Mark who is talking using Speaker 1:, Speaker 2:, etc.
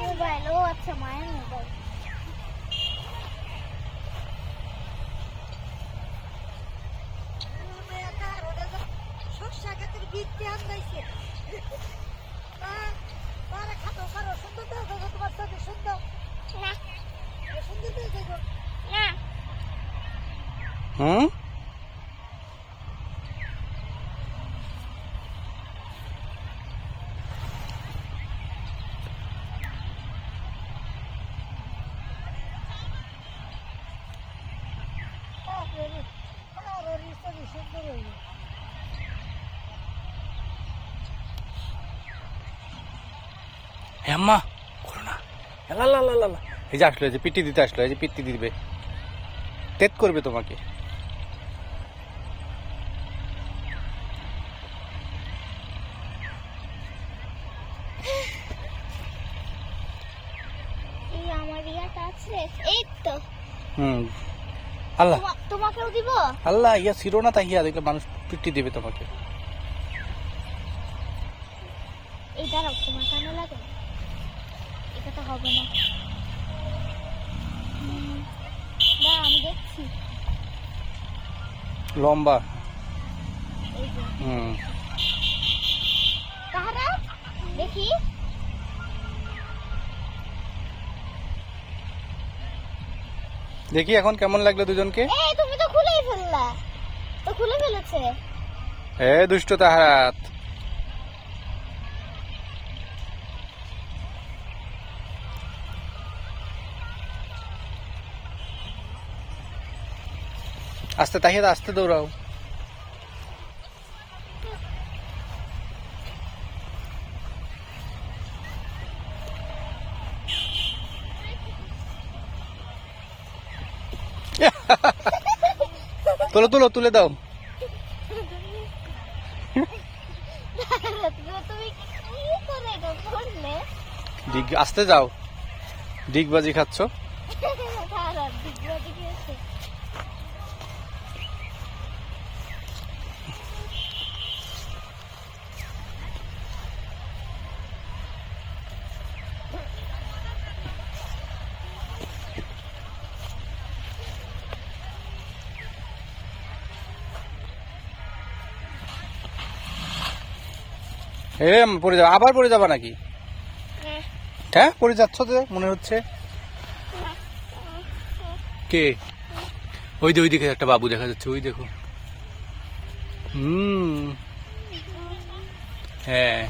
Speaker 1: Mobile ও আচ্ছা মায়ের mobile
Speaker 2: শস্যা
Speaker 3: আম্মা করো না। লা লা লা লা লা। এই যে আসলো এই যে পিটি দিতে আসলো এই যে পিটি দিবে। তেত করবে তোমাকে।
Speaker 1: এই আমার ইয়াটা আছে এই তো।
Speaker 3: হুম। আল্লাহ।
Speaker 1: তোমাকেও দিব?
Speaker 3: আল্লাহ ইয়া ছিল না তাই ইয়া দেখলে মানুষ পিটি দিবে তোমাকে।
Speaker 1: এই দাঁড়াও তোমার কানে লাগে? এটা তো হবে না। আমি দেখছি।
Speaker 3: লম্বা। হুম।
Speaker 1: কাহারা? দেখি।
Speaker 3: দেখি এখন কেমন লাগল দুজনকে?
Speaker 1: এই তুমি তো খুলেই ফেললা। তো খুলে ফেলেছে।
Speaker 3: এ দুষ্ট তাহারাত। আস্তে তাহিয়াত আস্তে দৌড়াও। তুলো তুলো তুলে দাও। আসতে যাও। ডিগবাজি খাচ্ছ? এ পড়ে যাবা। আবার পড়ে যাবা নাকি? হ্যাঁ। পড়ে যাচ্ছ তো মনে হচ্ছে? কে? ওই যে ওই দিকে একটা বাবু দেখা যাচ্ছে ওই দেখো। হুম। হ্যাঁ।